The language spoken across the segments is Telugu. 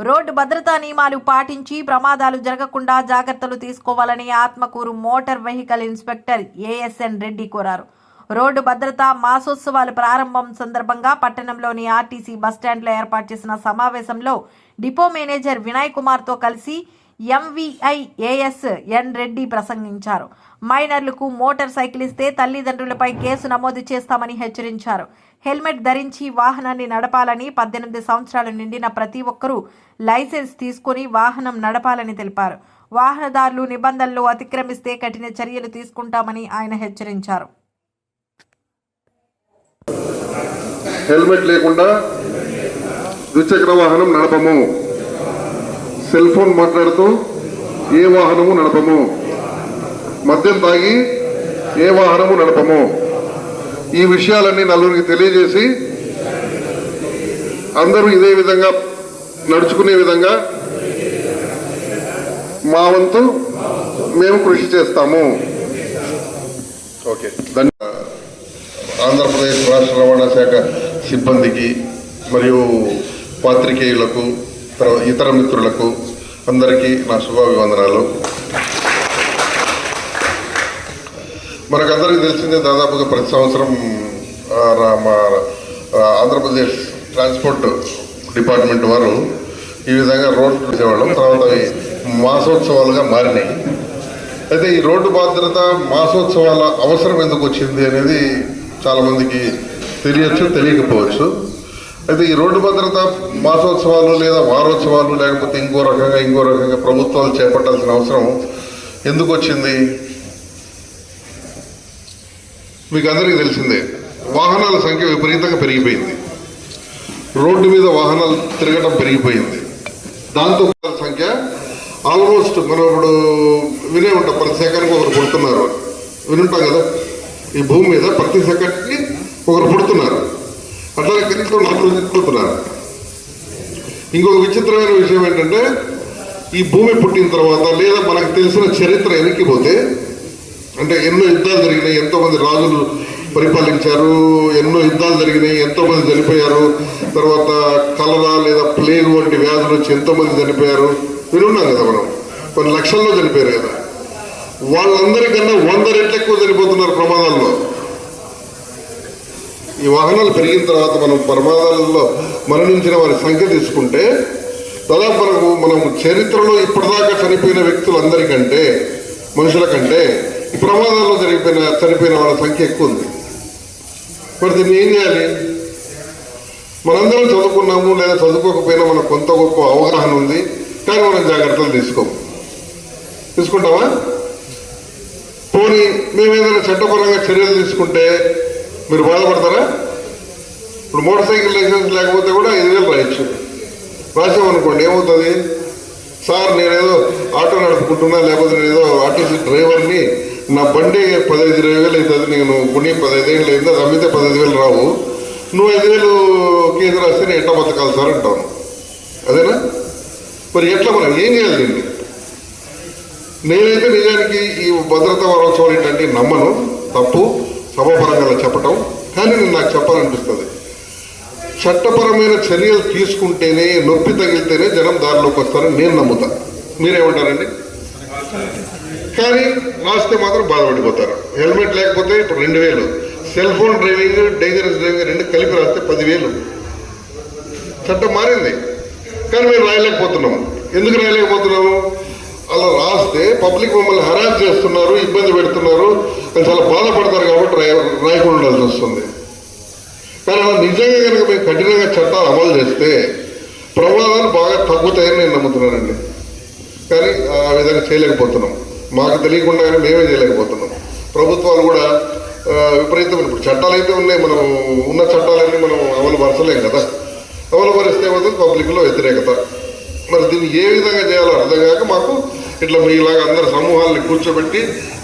రోడ్డు భద్రతా నియమాలు పాటించి ప్రమాదాలు జరగకుండా జాగ్రత్తలు తీసుకోవాలని Atmakur motor vehicle inspector ASN Reddy కోరారు. రోడ్డు భద్రత మాసోత్సవాల ప్రారంభం సందర్భంగా పట్టణంలోని ఆర్టీసీ బస్టాండ్లో ఏర్పాటు చేసిన సమావేశంలో డిపో మేనేజర్ వినయ్ కుమార్తో కలిసి ఎంవీఐ ఏఎస్ ఎన్ రెడ్డి ప్రసంగించారు. మైనర్లకు మోటార్ సైకిల్ ఇస్తే తల్లిదండ్రులపై కేసు నమోదు చేస్తామని హెచ్చరించారు. హెల్మెట్ ధరించి వాహనాన్ని నడపాలని పద్దెనిమిది సంవత్సరాలు నిండిన ప్రతి ఒక్కరూ లైసెన్స్ తీసుకుని వాహనం నడపాలని తెలిపారు. వాహనదారులు నిబంధనలు అతిక్రమిస్తే కఠిన చర్యలు తీసుకుంటామని ఆయన హెచ్చరించారు. హెల్మెట్ లేకుండా ద్విచక్ర వాహనం నడపము. సెల్ ఫోన్ మాట్లాడుతూ ఏ వాహనము నడపము? మద్యం తాగి ఏ వాహనము నడపము? ఈ విషయాలన్నీ నలుగురికి తెలియజేసి అందరూ ఇదే విధంగా నడుచుకునే విధంగా మా వంతు మేము కృషి చేస్తాము. ఓకే. ఆంధ్రప్రదేశ్ రాష్ట్ర రవాణా శాఖ సిబ్బందికి మరియు పాత్రికేయులకు ఇతర మిత్రులకు అందరికీ నా శుభాభివందనాలు. మనకందరికీ తెలిసిందే దాదాపుగా ప్రతి సంవత్సరం రా- మా ఆంధ్రప్రదేశ్ ట్రాన్స్పోర్ట్ డిపార్ట్మెంట్ వారు ఈ విధంగా రోడ్లు చేసేవాళ్ళం. తర్వాత అవి మాసోత్సవాలుగా మారినాయి. అయితే ఈ రోడ్డు భద్రత మాసోత్సవాల అవసరం ఎందుకు వచ్చింది అనేది చాలామందికి తెలియచ్చు తెలియకపోవచ్చు. అయితే ఈ రోడ్డు భద్రత మాసోత్సవాలు లేదా వారోత్సవాలు లేకపోతే ఇంకో రకంగా ఇంకో రకంగా ప్రభుత్వాలు చేపట్టాల్సిన అవసరం ఎందుకు వచ్చింది? మీకు అందరికీ తెలిసిందే వాహనాల సంఖ్య విపరీతంగా పెరిగిపోయింది. రోడ్డు మీద వాహనాలు తిరగడం పెరిగిపోయింది. దాంతో సంఖ్య ఆల్మోస్ట్ మనం ఇప్పుడు వినే ఉంటాం ప్రతి సెకండ్కి ఒకరు పుడుతున్నారు. వినుంటాం కదా ఈ భూమి మీద ప్రతి సెకండ్కి ఒకరు పుడుతున్నారు. పట్టాల కిరీటం నలుగురు చనిపోతున్నారు ఇంకొక విచిత్రమైన విషయం ఏంటంటే ఈ భూమి పుట్టిన తర్వాత లేదా మనకు తెలిసిన చరిత్ర వెనక్కిపోతే అంటే ఎన్నో యుద్ధాలు జరిగినాయి ఎంతోమంది రాజులు పరిపాలించారు ఎన్నో యుద్ధాలు జరిగినాయి ఎంతోమంది చనిపోయారు తర్వాత కలరా లేదా ప్లేగ్ వంటి వ్యాధులు వచ్చి ఎంతోమంది చనిపోయారు. వినున్నాం కదా మనం. కొన్ని లక్షల్లో చనిపోయారు కదా. వాళ్ళందరికన్నా వంద రెట్లు ఎక్కువ చనిపోతున్నారు ప్రమాదాల్లో. ఈ వాహనాలు పెరిగిన తర్వాత మనం ప్రమాదాలలో మరణించిన వారి సంఖ్య తీసుకుంటే దాదాపు మనకు మనం చరిత్రలో ఇప్పటిదాకా చనిపోయిన వ్యక్తులందరికంటే మనుషుల కంటే ఈ ప్రమాదాల్లో జరిగిపోయిన చనిపోయిన వాళ్ళ సంఖ్య ఎక్కువ ఉంది. మరి దీన్ని ఏం చేయాలి? మనందరం చదువుకున్నాము లేదా చదువుకోకపోయినా మనకు కొంత గొప్ప అవగాహన ఉంది. కానీ మనం జాగ్రత్తలు తీసుకోము. తీసుకుంటామా పోనీ మేము ఏదైనా చట్టపరంగా చర్యలు తీసుకుంటే మీరు బాధపడతారా ఇప్పుడు మోటార్ సైకిల్ లైసెన్స్ లేకపోతే కూడా ఐదు వేలు రాయొచ్చు. రాసామనుకోండి ఏమవుతుంది? సార్ నేనేదో ఆటో నడుపుకుంటున్నా లేకపోతే నేను ఏదో ఆర్టీసీ డ్రైవర్ని నా బండి పదహైదు ఇరవై వేలు అవుతుంది నేను గుణి పదహైదు ఏళ్ళు అయిందా అమ్మితే పదహైదు వేలు రావు. నువ్వు ఐదు వేలు కేసు రాస్తే నేను ఎట్లా బతకాలి సార్ అంటాను. అదేనా? మరి ఎట్లా మనం ఏం చేయాలి దీన్ని? నేనైతే నిజానికి ఈ భద్రతా వారోత్సవాలు ఏంటంటే నమ్మను తప్పు. సభాపరంగా చెప్పటం కానీ నేను నాకు చెప్పాలనిపిస్తుంది. చట్టపరమైన చర్యలు తీసుకుంటేనే నొప్పి తగిలితేనే జనం దారిలోకి వస్తారని నేను నమ్ముతా. మీరేమంటారండి? కానీ రాస్తే మాత్రం బాధపడిపోతారు. హెల్మెట్ లేకపోతే ఇప్పుడు రెండు వేలు. Cell phone driving dangerous driving రెండు కలిపి రాస్తే పదివేలు. చట్టం మారింది. కానీ మేము రాయలేకపోతున్నాము. ఎందుకు రాయలేకపోతున్నాము? అలా రాస్తే పబ్లిక్ మమ్మల్ని హరాస్ చేస్తున్నారు ఇబ్బంది పెడుతున్నారు అని చాలా బాధపడతారు కాబట్టి రాయ రాయకుండా ఉండాల్సి వస్తుంది. కానీ అలా నిజంగా కనుక మేము కఠినంగా చట్టాలు అమలు చేస్తే ప్రమాదాలు బాగా తగ్గుతాయని నేను నమ్ముతున్నానండి. కానీ ఆ విధంగా చేయలేకపోతున్నాం. మాకు తెలియకుండానే మేమే చేయలేకపోతున్నాం. ప్రభుత్వాలు కూడా విపరీతమైన ఇప్పుడు చట్టాలు అయితే ఉన్నాయి మనం ఉన్న చట్టాలన్నీ మనం అమలు పరచలేం కదా. అమలు పరిస్తే మాత్రం పబ్లిక్లో వ్యతిరేకత. మరి దీన్ని ఏ విధంగా చేయాలో అర్థం కాక మాకు ఇట్లా మీలాగా అందరు సమూహాలని కూర్చోబెట్టి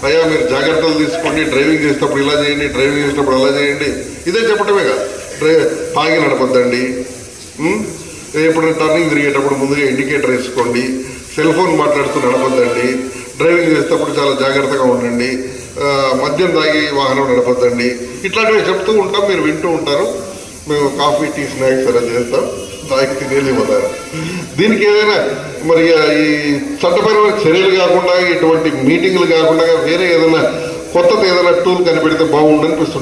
అయ్యా మీరు జాగ్రత్తలు తీసుకోండి డ్రైవింగ్ చేసేటప్పుడు ఇలా చేయండి డ్రైవింగ్ చేసేటప్పుడు అలా చేయండి. ఇదే చెప్పటమే కదా. డ్రై తాగి నడపద్దండి. ఎప్పుడైనా టర్నింగ్ తిరిగేటప్పుడు ముందుగా ఇండికేటర్ వేసుకోండి. సెల్ ఫోన్ మాట్లాడుతూ నడపద్దండి. డ్రైవింగ్ చేసేటప్పుడు చాలా జాగ్రత్తగా ఉండండి. మద్యం తాగి వాహనం నడపద్దండి. ఇట్లాంటివి చెప్తూ ఉంటాం మీరు వింటూ ఉంటారు. మేము కాఫీ టీ స్నాక్స్ అలా చేస్తాం. తాగి తినేలేమన్నారు దీనికి ఏదైనా మరి ఈ చట్టపరమైన చర్యలు కాకుండా ఇటువంటి మీటింగ్లు కాకుండా వేరే ఏదైనా కొత్తది ఏదైనా టూల్ కనిపెడితే బాగుండనిపిస్తుంటుంది